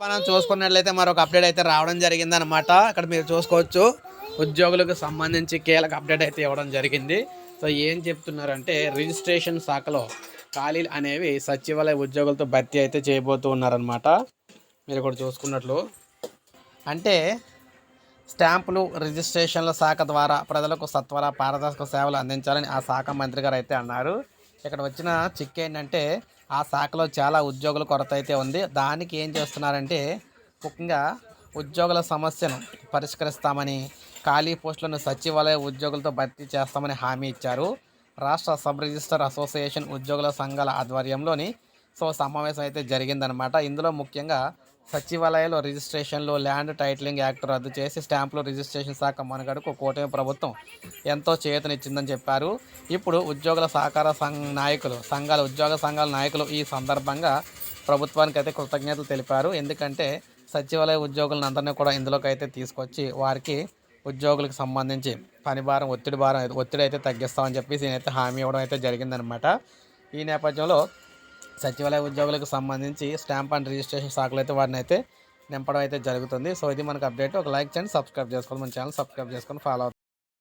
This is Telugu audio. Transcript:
మనం చూసుకున్నట్లయితే మరొక అప్డేట్ అయితే రావడం జరిగింది అనమాట అక్కడ మీరు చూసుకోవచ్చు. ఉద్యోగులకు సంబంధించి కీలక అప్డేట్ అయితే ఇవ్వడం జరిగింది. సో ఏం చెప్తున్నారంటే రిజిస్ట్రేషన్ శాఖలో ఖాళీలు అనేవి సచివాలయ ఉద్యోగులతో భర్తీ అయితే చేయబోతూ ఉన్నారనమాట మీరు కూడా చూసుకున్నట్లు. అంటే స్టాంపులు రిజిస్ట్రేషన్ల శాఖ ద్వారా ప్రజలకు సత్వర పారదర్శక సేవలు అందించాలని ఆ శాఖ మంత్రి గారు అయితే అన్నారు. ఇక్కడ వచ్చిన చిక్ ఏంటంటే ఆ శాఖలో చాలా ఉద్యోగుల కొరత అయితే ఉంది. దానికి ఏం చేస్తున్నారంటే ముఖ్యంగా ఉద్యోగుల సమస్యను పరిష్కరిస్తామని ఖాళీ పోస్టులను సచివాలయ ఉద్యోగులతో భర్తీ చేస్తామని హామీ ఇచ్చారు. రాష్ట్ర సబ్ రిజిస్టర్ అసోసియేషన్ ఉద్యోగుల సంఘాల ఆధ్వర్యంలోని సో సమావేశం అయితే జరిగిందనమాట ఇందులో ముఖ్యంగా సచివాలయంలో రిజిస్ట్రేషన్లు ల్యాండ్ టైటిలింగ్ యాక్ట్ రద్దు చేసి స్టాంపులు రిజిస్ట్రేషన్ శాఖ మనుగడకు కూటమి ప్రభుత్వం ఎంతో చేతనిచ్చిందని చెప్పారు. ఇప్పుడు ఉద్యోగుల సహకార సంఘ నాయకులు సంఘాల ఉద్యోగ సంఘాల నాయకులు ఈ సందర్భంగా ప్రభుత్వానికి అయితే కృతజ్ఞతలు తెలిపారు. ఎందుకంటే సచివాలయ ఉద్యోగులను అందరినీ కూడా ఇందులోకి అయితే తీసుకొచ్చి వారికి ఉద్యోగులకు సంబంధించి పని భారం ఒత్తిడి భారం ఒత్తిడి అయితే తగ్గిస్తామని చెప్పేసి నేనైతే హామీ ఇవ్వడం అయితే జరిగిందనమాట ఈ నేపథ్యంలో సచివాలయ ఉద్యోగులకు సంబంధించి స్టాంప్ అండ్ రిజిస్ట్రేషన్ శాఖలు అయితే వారిని అయితే నింపడం అయితే జరుగుతుంది. సో ఇది మనకు అప్డేట్. ఒక లైక్ చేయండి సబ్స్క్రైబ్ చేసుకోండి. మన ఛానల్ సబ్స్క్రైబ్ చేసుకొని ఫాలో